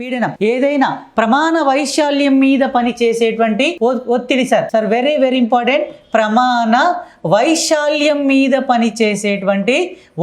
పీడనం. ఏదైనా ప్రమాణ వైశాల్యం మీద పని చేసేటువంటి ఒత్తిడి sir. Sir very very important ప్రమాణ వైశాల్యం మీద పని చేసేటువంటి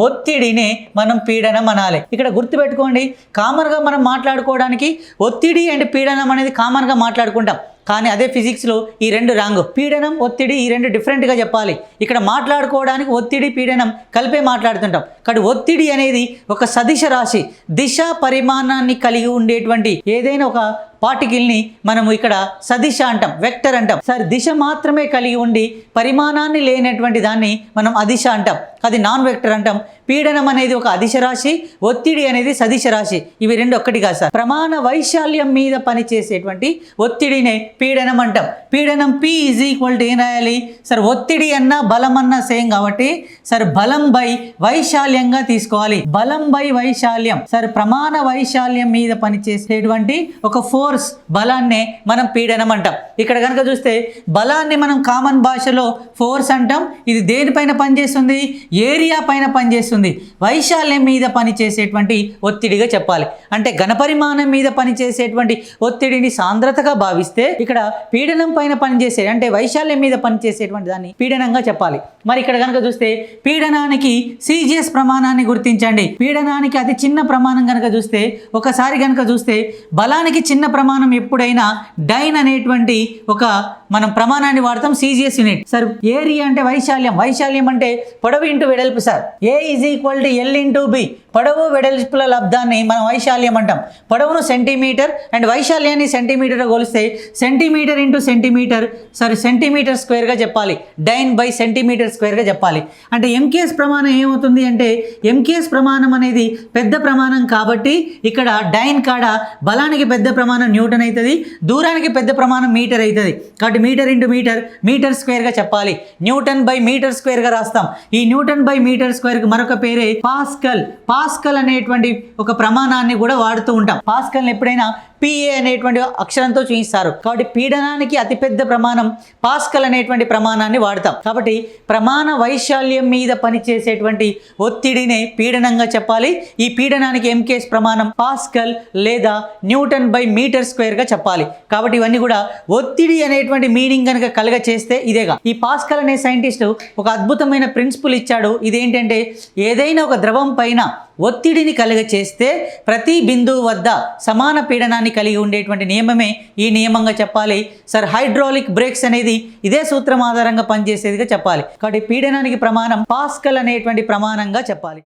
ఒత్తిడిని మనం పీడనం అనాలి. ఇక్కడ గుర్తుపెట్టుకోండి కామన్గా మనం మాట్లాడుకోవడానికి ఒత్తిడి అండ్ పీడనం అనేది కామన్గా మాట్లాడుకుంటాం. కానీ అదే ఫిజిక్స్లో ఈ రెండు రాంగ్ పీడనం ఒత్తిడి ఈ రెండు డిఫరెంట్గా చెప్పాలి. ఇక్కడ మాట్లాడుకోవడానికి ఒత్తిడి పీడనం కలిపే మాట్లాడుతుంటాం. కాబట్టి ఒత్తిడి అనేది ఒక సదిశ రాశి. దిశ పరిమాణాన్ని కలిగి ఉండేటువంటి ఏదైనా ఒక పార్టికల్ని మనము ఇక్కడ సదిశ అంటాం వెక్టర్ అంటాం. సార్ దిశ మాత్రమే కలిగి ఉండి పరిమాణాన్ని లేనటువంటి దాన్ని మనం అదిశ అంటాం. అది నాన్ వెక్టర్ అంటాం. పీడనం అనేది ఒక అదిశ రాశి ఒత్తిడి అనేది సదిశ రాశి. ఇవి రెండు ఒక్కటి కాదు సార్. ప్రమాణ వైశాల్యం మీద పనిచేసేటువంటి ఒత్తిడినే పీడనం అంటాం. పీడనం పి ఈజ్ ఈక్వల్ టు ఏం రాయాలి? సార్ ఒత్తిడి అన్నా బలం అన్నా సేమ్ కాబట్టి సార్ బలం బై వైశాల్యంగా తీసుకోవాలి. బలం బై వైశాల్యం. సార్ ప్రమాణ వైశాల్యం మీద పనిచేసేటువంటి ఒక ఫోర్ ఫోర్స్ బలాన్నే మనం పీడనం అంటాం ఇక్కడ కనుక చూస్తే బలాన్ని మనం కామన్ భాషలో ఫోర్స్ అంటాం. ఇది దేనిపైన పనిచేస్తుంది? ఏరియా పైన పనిచేస్తుంది. వైశాల్యం మీద పనిచేసేటువంటి ఒత్తిడిగా చెప్పాలి. అంటే ఘనపరిమాణం మీద పనిచేసేటువంటి ఒత్తిడిని సాంద్రతగా భావిస్తే ఇక్కడ పీడనం పైన పనిచేసే అంటే వైశాల్యం మీద పనిచేసేటువంటి దాన్ని పీడనంగా చెప్పాలి. మరి ఇక్కడ కనుక చూస్తే పీడనానికి సిజిఎస్ ప్రమాణాన్ని గుర్తించండి. పీడనానికి అతి చిన్న ప్రమాణం కనుక చూస్తే ఒకసారి కనుక చూస్తే బలానికి చిన్న ప్రమాణం ఎప్పుడైనా డైన్ అనేటువంటి ఒక మనం ప్రమాణాన్ని వాడతాం సిజిఎస్ యూనిట్ సార్ ఏరియా అంటే వైశాల్యం. వైశాల్యం అంటే పొడవు ఇంటూ వెడల్పు sir. A is equal to L into B పొడవు వెడల్పుల లబ్ధాన్ని మనం వైశాల్యం అంటాం. పొడవును సెంటీమీటర్ అండ్ వైశాల్యాన్ని సెంటీమీటర్ కొలిస్తే centimetre into centimetre sorry centimetre స్క్వేర్గా చెప్పాలి. డైన్ బై సెంటీమీటర్ స్క్వేర్గా చెప్పాలి. అంటే ఎంకేఎస్ ప్రమాణం ఏమవుతుంది అంటే ఎంకేఎస్ ప్రమాణం అనేది పెద్ద ప్రమాణం కాబట్టి ఇక్కడ డైన్ కాడ బలానికి పెద్ద ప్రమాణం న్యూటన్ అవుతుంది. దూరానికి పెద్ద ప్రమాణం మీటర్ అవుతుంది. కాబట్టి మీటర్ ఇంటూ మీటర్ మీటర్ స్క్వేర్గా చెప్పాలి. న్యూటన్ బై మీటర్ స్క్వేర్గా రాస్తాం. ఈ న్యూటన్ బై మీటర్ స్క్వేర్కి మరొక పేరే పాస్కల్. పాస్కల్ అనేటువంటి ఒక ప్రమాణాన్ని కూడా వాడుతూ ఉంటాం. పాస్కల్ని ఎప్పుడైనా పిఏ అనేటువంటి అక్షరంతో చూపిస్తారు కాబట్టి పీడనానికి అతిపెద్ద ప్రమాణం పాస్కల్ అనేటువంటి ప్రమాణాన్ని వాడతాం. కాబట్టి ప్రమాణ వైశాల్యం మీద పనిచేసేటువంటి ఒత్తిడినే పీడనంగా చెప్పాలి. ఈ పీడనానికి ఎంకేస్ ప్రమాణం పాస్కల్ లేదా న్యూటన్ బై మీటర్ మీటర్ స్క్వేర్గా చెప్పాలి. కాబట్టి ఇవన్నీ కూడా ఒత్తిడి అనేటువంటి మీనింగ్ కనుక కలగ చేస్తే ఇదేగా. ఈ పాస్కల్ అనే సైంటిస్ట్ ఒక అద్భుతమైన ప్రిన్సిపల్ ఇచ్చాడు. ఇదేంటంటే ఏదైనా ఒక ద్రవం పైన ఒత్తిడిని కలుగ చేస్తే ప్రతి బిందువు వద్ద సమాన పీడనాన్ని కలిగి ఉండేటువంటి నియమమే ఈ నియమంగా చెప్పాలి. సార్ హైడ్రాలిక్ బ్రేక్స్ అనేది ఇదే సూత్రం ఆధారంగా పనిచేసేదిగా చెప్పాలి. కాబట్టి పీడనానికి ప్రమాణం పాస్కల్ అనేటువంటి ప్రమాణంగా చెప్పాలి.